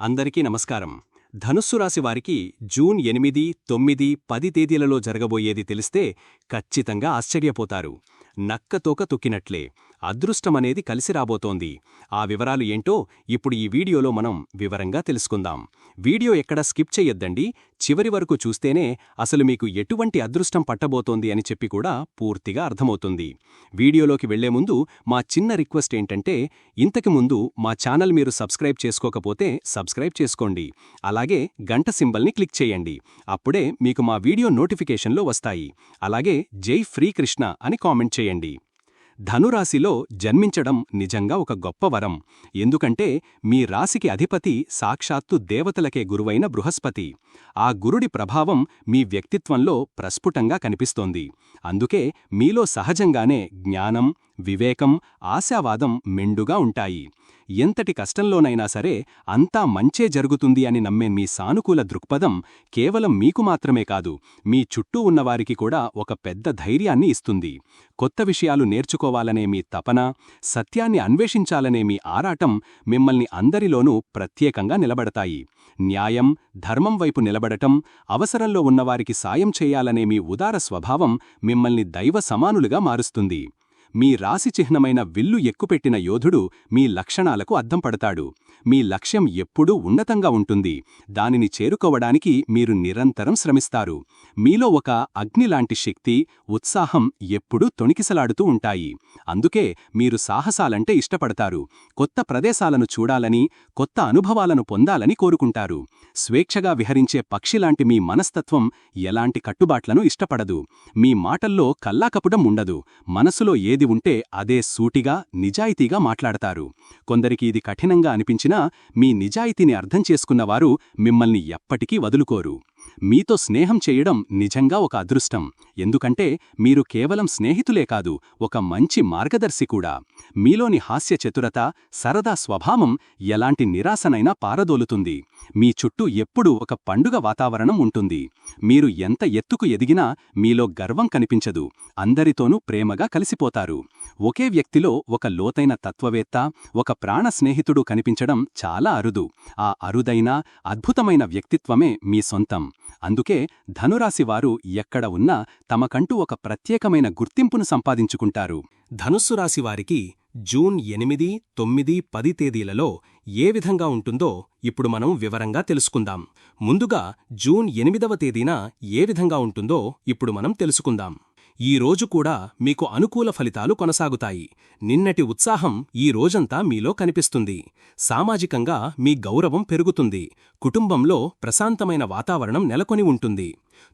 అందరికీ నమస్కారం. ధనుస్సు రాశి వారికి జూన్ ఎనిమిది తొమ్మిది పది తేదీలలో జరగబోయేది తెలిస్తే ఖచ్చితంగా ఆశ్చర్యపోతారు. నక్కతోక తొక్కినట్లే. అదృష్టమనేది కలిసి రాబోతోంది. ఆ వివరాలు ఏంటో ఇప్పుడు ఈ వీడియోలో మనం వివరంగా తెలుసుకుందాం. వీడియో ఎక్కడా స్కిప్ చెయ్యొద్దండి. చివరి వరకు చూస్తేనే అసలు మీకు ఎటువంటి అదృష్టం పట్టబోతోంది అని చెప్పి కూడా పూర్తిగా అర్థమవుతుంది. వీడియోలోకి వెళ్ళే ముందు మా చిన్న రిక్వెస్ట్ ఏంటంటే ఇంతకు ముందు మా ఛానల్ మీరు సబ్స్క్రైబ్ చేసుకోకపోతే సబ్స్క్రైబ్ చేసుకోండి. అలాగే గంట సింబల్ని క్లిక్ చేయండి. అప్పుడే మీకు మా వీడియో నోటిఫికేషన్లో వస్తాయి. అలాగే జై ఫ్రీ కృష్ణ అని కామెంట్ చేయండి. ధనురాశిలో జన్మించడం నిజంగా ఒక గొప్ప వరం. ఎందుకంటే మీ రాశికి అధిపతి సాక్షాత్తు దేవతలకే గురువైన బృహస్పతి. ఆ గురుడి ప్రభావం మీ వ్యక్తిత్వంలో ప్రస్ఫుటంగా కనిపిస్తోంది. అందుకే మీలో సహజంగానే జ్ఞానం వివేకం ఆశావాదం మెండుగా ఉంటాయి. ఎంతటి కష్టంలోనైనా సరే అంతా మంచే జరుగుతుంది అని నమ్మే మీ సానుకూల దృక్పథం కేవలం మీకు మాత్రమే కాదు మీ చుట్టూ ఉన్నవారికి కూడా ఒక పెద్ద ధైర్యాన్ని ఇస్తుంది. కొత్త విషయాలు నేర్చుకోవాలనే మీ తపన సత్యాన్ని అన్వేషించాలనే మీ ఆరాటం మిమ్మల్ని అందరిలోనూ ప్రత్యేకంగా నిలబడతాయి. న్యాయం ధర్మం వైపు నిలబడటం అవసరంలో ఉన్నవారికి సాయం చేయాలనే మీ ఉదార స్వభావం మిమ్మల్ని దైవ సమానులుగా మారుస్తుంది. మీ రాశి చిహ్నమైన విల్లు ఎక్కుపెట్టిన యోధుడు మీ లక్షణాలకు అద్దం పడతాడు. మీ లక్ష్యం ఎప్పుడూ ఉన్నతంగా ఉంటుంది. దానిని చేరుకోవడానికి మీరు నిరంతరం శ్రమిస్తారు. మీలో ఒక అగ్నిలాంటి శక్తి ఉత్సాహం ఎప్పుడూ తొణికిసలాడుతూ ఉంటాయి. అందుకే మీరు సాహసాలంటే ఇష్టపడతారు. కొత్త ప్రదేశాలను చూడాలని కొత్త అనుభవాలను పొందాలని కోరుకుంటారు. స్వేచ్ఛగా విహరించే పక్షిలాంటి మీ మనస్తత్వం ఎలాంటి కట్టుబాట్లను ఇష్టపడదు. మీ మాటల్లో కల్లాకపుడం ఉండదు. మనసులో ఏది ఉంటే అదే సూటిగా నిజాయితీగా మాట్లాడతారు. కొందరికి ఇది కఠినంగా అనిపించినా మీ నిజాయితీని అర్థం చేసుకున్నవారు మిమ్మల్ని ఎప్పటికీ వదులుకోరు. మీతో స్నేహం చేయడం నిజంగా ఒక అదృష్టం. ఎందుకంటే మీరు కేవలం స్నేహితులే కాదు ఒక మంచి మార్గదర్శి కూడా. మీలోని హాస్య చతురత సరదా స్వభావం ఎలాంటి నిరాశనైనా పారదోలుతుంది. మీ చుట్టూ ఎప్పుడూ ఒక పండుగ వాతావరణం ఉంటుంది. మీరు ఎంత ఎత్తుకు ఎదిగినా మీలో గర్వం కనిపించదు. అందరితోనూ ప్రేమగా కలిసిపోతారు. ఒకే వ్యక్తిలో ఒక లోతైన తత్వవేత్త ఒక ప్రాణ స్నేహితుడు కనిపించడం చాలా అరుదు. ఆ అరుదైన అద్భుతమైన వ్యక్తిత్వమే మీ సొంతం. అందుకే ధనురాశివారు ఎక్కడ ఉన్నా తమకంటూ ఒక ప్రత్యేకమైన గుర్తింపును సంపాదించుకుంటారు. ధనుస్సు రాశివారికి జూన్ ఎనిమిది తొమ్మిది పది తేదీలలో ఏ విధంగా ఉంటుందో ఇప్పుడు మనం వివరంగా తెలుసుకుందాం. ముందుగా జూన్ ఎనిమిదవ తేదీన ఏ విధంగా ఉంటుందో ఇప్పుడు మనం తెలుసుకుందాం. ఈ రోజు కూడా మీకు అనుకూల ఫలితాలు కొనసాగుతాయి. నిన్నటి ఉత్సాహం ఈ రోజంతా మీలో కనిపిస్తుంది. సామాజికంగా మీ గౌరవం పెరుగుతుంది. కుటుంబంలో ప్రశాంతమైన వాతావరణం నెలకొని ఉంటుంది.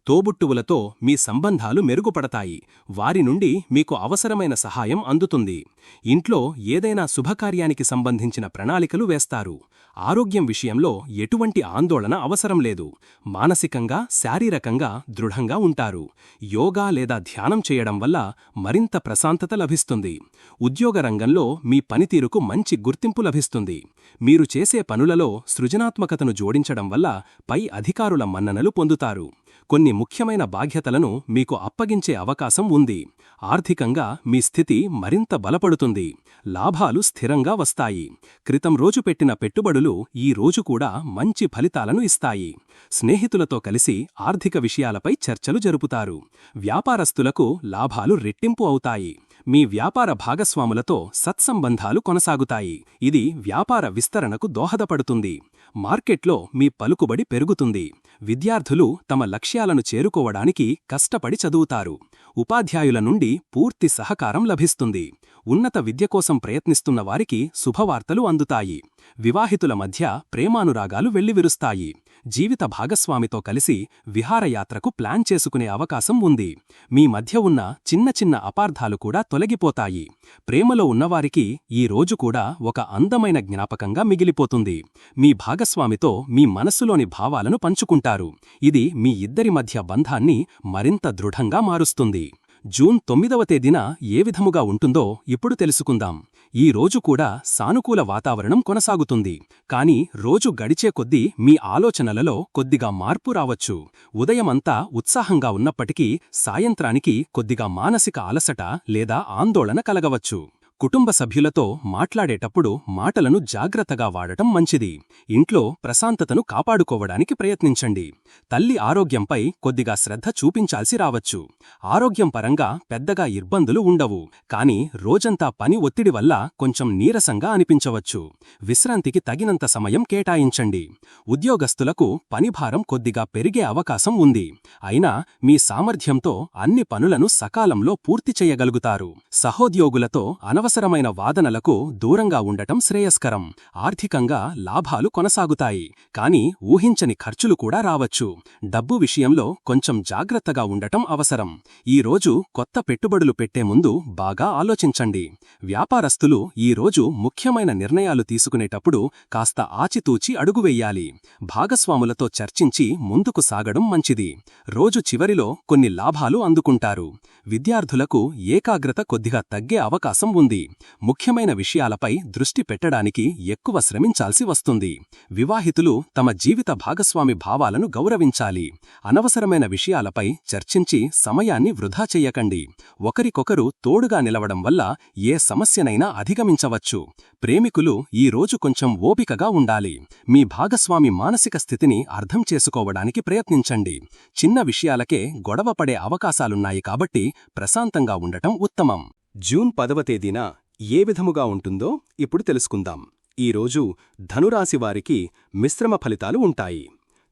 తోబుట్టువులతో మీ సంబంధాలు మెరుగుపడతాయి. వారి నుండి మీకు అవసరమైన సహాయం అందుతుంది. ఇంట్లో ఏదైనా శుభకార్యానికి సంబంధించిన ప్రణాళికలు వేస్తారు. ఆరోగ్యం విషయంలో ఎటువంటి ఆందోళన అవసరం లేదు. మానసికంగా శారీరకంగా దృఢంగా ఉంటారు. యోగా లేదా ధ్యానం చేయడం వల్ల మరింత ప్రశాంతత లభిస్తుంది. ఉద్యోగ రంగంలో మీ పనితీరుకు మంచి గుర్తింపు లభిస్తుంది. మీరు చేసే పనులలో సృజనాత్మకతను జోడించడం వల్ల పై అధికారుల మన్ననలు పొందుతారు. కొన్ని ముఖ్యమైన బాధ్యతలను మీకు అప్పగించే అవకాశం ఉంది. ఆర్థికంగా మీ స్థితి మరింత బలపడుతుంది. లాభాలు స్థిరంగా వస్తాయి. క్రితం రోజు పెట్టిన పెట్టుబడులు ఈ రోజు కూడా మంచి ఫలితాలను ఇస్తాయి. స్నేహితులతో కలిసి ఆర్థిక విషయాలపై చర్చలు జరుపుతారు. వ్యాపారస్తులకు లాభాలు రెట్టింపు అవుతాయి. మీ వ్యాపార భాగస్వాములతో సత్సంబంధాలు కొనసాగుతాయి. ఇది వ్యాపార విస్తరణకు దోహదపడుతుంది. మార్కెట్లో మీ పలుకుబడి పెరుగుతుంది. విద్యార్థులు తమ లక్ష్యాలను చేరుకోవడానికి కష్టపడి చదువుతారు. ఉపాధ్యాయుల నుండి పూర్తి సహకారం లభిస్తుంది. ఉన్నత విద్య కోసం ప్రయత్నిస్తున్న వారికి శుభవార్తలు అందుతాయి. వివాహితుల మధ్య ప్రేమానురాగాలు వెళ్ళివిరుస్తాయి జీవిత భాగస్వామితో కలిసి విహారయాత్రకు ప్లాన్ చేసుకునే అవకాశం ఉంది. మీ మధ్య ఉన్న చిన్న చిన్న అపార్థాలు కూడా తొలగిపోతాయి. ప్రేమలో ఉన్నవారికి ఈ రోజు కూడా ఒక అందమైన జ్ఞాపకంగా మిగిలిపోతుంది. మీ భాగస్వామితో మీ మనస్సులోని భావాలను పంచుకుంటారు. ఇది మీ ఇద్దరి మధ్య బంధాన్ని మరింత దృఢంగా మారుస్తుంది. జూన్ తొమ్మిదవ తేదీన ఏ విధముగా ఉంటుందో ఇప్పుడు తెలుసుకుందాం. ఈ రోజు కూడా సానుకూల వాతావరణం కొనసాగుతుంది. కాని రోజు గడిచే కొద్దీ మీ ఆలోచనలలో కొద్దిగా మార్పు రావచ్చు. ఉదయమంతా ఉత్సాహంగా ఉన్నప్పటికీ సాయంత్రానికి కొద్దిగా మానసిక అలసట లేదా ఆందోళన కలగవచ్చు. కుటుంబ సభ్యులతో మాట్లాడేటప్పుడు మాటలను జాగ్రత్తగా వాడటం మంచిది. ఇంట్లో ప్రశాంతతను కాపాడుకోవడానికి ప్రయత్నించండి. తల్లి ఆరోగ్యంపై కొద్దిగా శ్రద్ధ చూపించాల్సి రావచ్చు. ఆరోగ్యం పరంగా పెద్దగా ఇబ్బందులు ఉండవు. కాని రోజంతా పని ఒత్తిడి వల్ల కొంచెం నీరసంగా అనిపించవచ్చు. విశ్రాంతికి తగినంత సమయం కేటాయించండి. ఉద్యోగస్తులకు పనిభారం కొద్దిగా పెరిగే అవకాశం ఉంది. అయినా మీ సామర్థ్యంతో అన్ని పనులను సకాలంలో పూర్తి చేయగలుగుతారు. సహోద్యోగులతో అనవసరమైన వాదనలకు దూరంగా ఉండటం శ్రేయస్కరం. ఆర్థికంగా లాభాలు కొనసాగుతాయి. కాని ఊహించని ఖర్చులు కూడా రావచ్చు. డబ్బు విషయంలో కొంచెం జాగ్రత్తగా ఉండటం అవసరం. ఈ రోజు కొత్త పెట్టుబడులు పెట్టే ముందు బాగా ఆలోచించండి. వ్యాపారస్తులు ఈ రోజు ముఖ్యమైన నిర్ణయాలు తీసుకునేటప్పుడు కాస్త ఆచితూచి అడుగువెయ్యాలి భాగస్వాములతో చర్చించి ముందుకు సాగడం మంచిది. రోజు చివరిలో కొన్ని లాభాలు అందుకుంటారు. విద్యార్థులకు ఏకాగ్రత కొద్దిగా తగ్గే అవకాశం ఉంది. ముఖ్యమైన విషయాలపై దృష్టి పెట్టడానికి ఎక్కువ శ్రమించాల్సి వస్తుంది. వివాహితులు తమ జీవిత భాగస్వామి భావాలను గౌరవించాలి. అనవసరమైన విషయాలపై చర్చించి సమయాన్ని వృధా చెయ్యకండి ఒకరికొకరు తోడుగా నిలవడం వల్ల ఏ సమస్యనైనా అధిగమించవచ్చు. ప్రేమికులు ఈ రోజు కొంచెం ఓపికగా ఉండాలి. మీ భాగస్వామి మానసిక స్థితిని అర్థం చేసుకోవడానికి ప్రయత్నించండి. చిన్న విషయాలకే గొడవపడే అవకాశాలున్నాయి కాబట్టి ప్రశాంతంగా ఉండటం ఉత్తమం. జూన్ పదవ తేదీన ఏ విధముగా ఉంటుందో ఇప్పుడు తెలుసుకుందాం. ఈరోజు ధనురాశివారికి మిశ్రమ ఫలితాలు ఉంటాయి.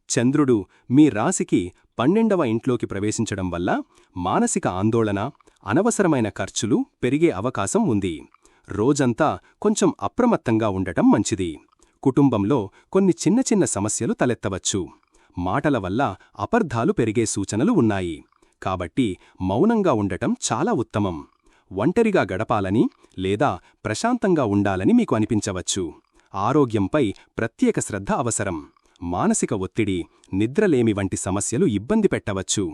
చంద్రుడు మీ రాశికి పన్నెండవ ఇంట్లోకి ప్రవేశించడం వల్ల మానసిక ఆందోళన అనవసరమైన ఖర్చులు పెరిగే అవకాశం ఉంది. రోజంతా కొంచెం అప్రమత్తంగా ఉండటం మంచిది. కుటుంబంలో కొన్ని చిన్న చిన్న సమస్యలు తలెత్తవచ్చు. మాటల వల్ల అపర్ధాలు పెరిగే సూచనలు ఉన్నాయి. కాబట్టి మౌనంగా ఉండటం చాలా ఉత్తమం. ఒంటరిగా గడపాలని లేదా ప్రశాంతంగా ఉండాలని మీకు అనిపించవచ్చు. ఆరోగ్యంపై ప్రత్యేక శ్రద్ధ అవసరం. మానసిక ఒత్తిడి నిద్రలేమి వంటి సమస్యలు ఇబ్బంది పెట్టవచ్చు.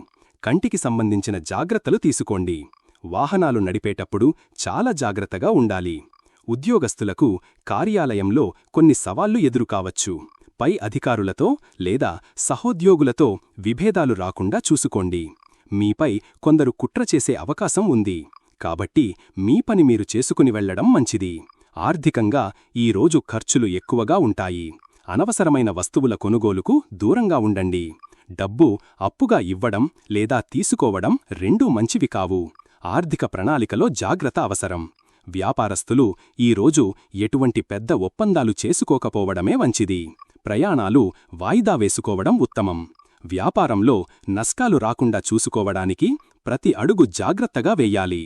కంటికి సంబంధించిన జాగ్రత్తలు తీసుకోండి. వాహనాలు నడిపేటప్పుడు చాలా జాగ్రత్తగా ఉండాలి. ఉద్యోగస్తులకు కార్యాలయంలో కొన్ని సవాళ్ళు ఎదురుకావచ్చు. పై అధికారులతో లేదా సహోద్యోగులతో విభేదాలు రాకుండా చూసుకోండి. మీపై కొందరు కుట్ర చేసే అవకాశం ఉంది. కాబట్టి మీ పని మీరు చేసుకుని వెళ్ళడం మంచిది. ఆర్థికంగా ఈరోజు ఖర్చులు ఎక్కువగా ఉంటాయి. అనవసరమైన వస్తువుల కొనుగోలుకు దూరంగా ఉండండి. డబ్బు అప్పుగా ఇవ్వడం లేదా తీసుకోవడం రెండూ మంచివి కావు. ఆర్థిక ప్రణాళికలో జాగ్రత్త అవసరం. వ్యాపారస్తులు ఈరోజు ఎటువంటి పెద్ద ఒప్పందాలు చేసుకోకపోవడమే మంచిది. ప్రయాణాలు వాయిదా వేసుకోవడం ఉత్తమం. వ్యాపారంలో నష్టాలు రాకుండా చూసుకోవడానికి ప్రతి అడుగు జాగ్రత్తగా వెయ్యాలి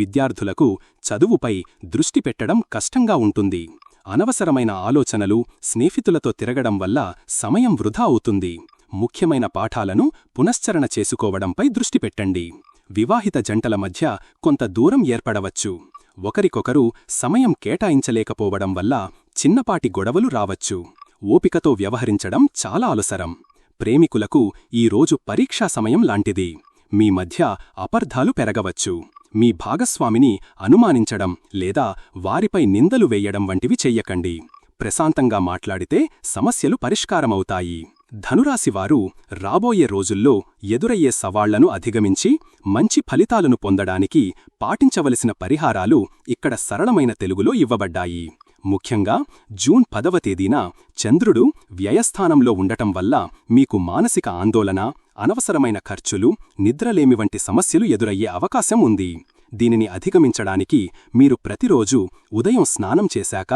విద్యార్థులకు చదువుపై దృష్టి పెట్టడం కష్టంగా ఉంటుంది. అనవసరమైన ఆలోచనలు స్నేహితులతో తిరగడం వల్ల సమయం వృధా అవుతుంది. ముఖ్యమైన పాఠాలను పునశ్చరణ చేసుకోవడంపై దృష్టి పెట్టండి. వివాహిత జంటల మధ్య కొంత దూరం ఏర్పడవచ్చు. ఒకరికొకరు సమయం కేటాయించలేకపోవడం వల్ల చిన్నపాటి గొడవలు రావచ్చు. ఓపికతో వ్యవహరించడం చాలా అవసరం. ప్రేమికులకు ఈరోజు పరీక్షా సమయం లాంటిది. మీ మధ్య అపర్ధాలు పెరగవచ్చు. మీ భాగస్వామిని అనుమానించడం లేదా వారిపై నిందలు వేయడం వంటివి చెయ్యకండి. ప్రశాంతంగా మాట్లాడితే సమస్యలు పరిష్కారమవుతాయి. ధనురాశివారు రాబోయే రోజుల్లో ఎదురయ్యే సవాళ్ళను అధిగమించి మంచి ఫలితాలను పొందడానికి పాటించవలసిన పరిహారాలు ఇక్కడ సరళమైన తెలుగులో ఇవ్వబడ్డాయి. ముఖ్యంగా జూన్ పదవ తేదీన చంద్రుడు వ్యయస్థానంలో ఉండటం వల్ల మీకు మానసిక ఆందోళన అనవసరమైన ఖర్చులు నిద్రలేమి వంటి సమస్యలు ఎదురయ్యే అవకాశం ఉంది. దీనిని అధిగమించడానికి మీరు ప్రతిరోజు ఉదయం స్నానం చేశాక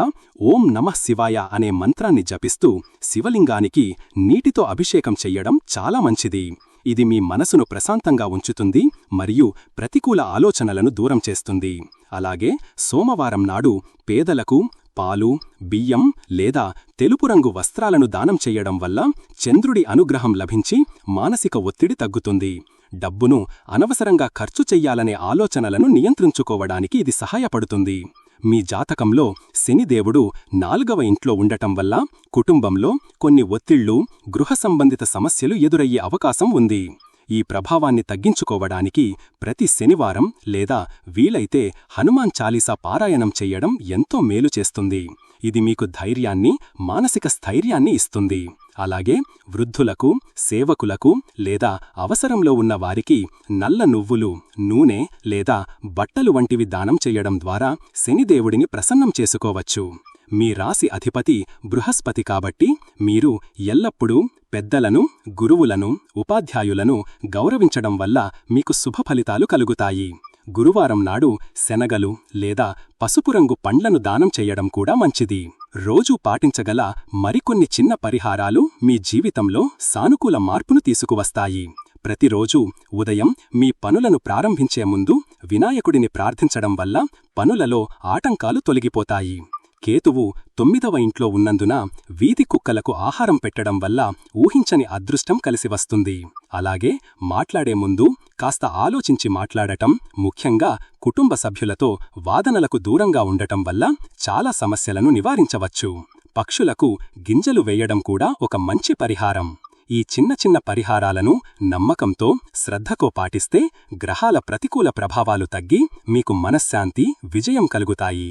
ఓం నమః శివాయ అనే మంత్రాన్ని జపిస్తూ శివలింగానికి నీటితో అభిషేకం చెయ్యడం చాలా మంచిది. ఇది మీ మనసును ప్రశాంతంగా ఉంచుతుంది మరియు ప్రతికూల ఆలోచనలను దూరం చేస్తుంది. అలాగే సోమవారం నాడు పేదలకు పాలు బియ్యం లేదా తెలుపు రంగు వస్త్రాలను దానం చెయ్యడం వల్ల చంద్రుడి అనుగ్రహం లభించి మానసిక ఒత్తిడి తగ్గుతుంది. డబ్బును అనవసరంగా ఖర్చు చెయ్యాలనే ఆలోచనలను నియంత్రించుకోవడానికి ఇది సహాయపడుతుంది. మీ జాతకంలో శనిదేవుడు నాలుగవ ఇంట్లో ఉండటం వల్ల కుటుంబంలో కొన్ని ఒత్తిళ్ళు గృహ సంబంధిత సమస్యలు ఎదురయ్యే అవకాశం ఉంది. ఈ ప్రభావాన్ని తగ్గించుకోవడానికి ప్రతి శనివారం లేదా వీలైతే హనుమాన్ చాలీసా పారాయణం చెయ్యడం ఎంతో మేలు చేస్తుంది. ఇది మీకు ధైర్యాన్ని మానసిక స్థైర్యాన్ని ఇస్తుంది. అలాగే వృద్ధులకు సేవకులకు లేదా అవసరంలో ఉన్న వారికి నల్ల నువ్వులు నూనె లేదా బట్టలు వంటివి దానం చెయ్యడం ద్వారా శనిదేవుడిని ప్రసన్నం చేసుకోవచ్చు. మీ రాశి అధిపతి బృహస్పతి కాబట్టి మీరు ఎల్లప్పుడూ పెద్దలను గురువులను ఉపాధ్యాయులను గౌరవించడం వల్ల మీకు శుభ ఫలితాలు కలుగుతాయి. గురువారం నాడు శనగలు లేదా పసుపు రంగు పండ్లను దానం చెయ్యడం కూడా మంచిది. రోజూ పాటించగల మరికొన్ని చిన్న పరిహారాలు మీ జీవితంలో సానుకూల మార్పును తీసుకువస్తాయి. ప్రతిరోజూ ఉదయం మీ పనులను ప్రారంభించే ముందు వినాయకుడిని ప్రార్థించడం వల్ల పనులలో ఆటంకాలు తొలగిపోతాయి. కేతువు తొమ్మిదవ ఇంట్లో ఉన్నందున వీధి కుక్కలకు ఆహారం పెట్టడం వల్ల ఊహించని అదృష్టం కలిసివస్తుంది అలాగే మాట్లాడే ముందు కాస్త ఆలోచించి మాట్లాడటం ముఖ్యంగా కుటుంబ సభ్యులతో వాదనలకు దూరంగా ఉండటం వల్ల చాలా సమస్యలను నివారించవచ్చు. పక్షులకు గింజలు వేయడం కూడా ఒక మంచి పరిహారం. ఈ చిన్న చిన్న పరిహారాలను నమ్మకంతో శ్రద్ధకో పాటిస్తే గ్రహాల ప్రతికూల ప్రభావాలు తగ్గి మీకు మనశ్శాంతి విజయం కలుగుతాయి.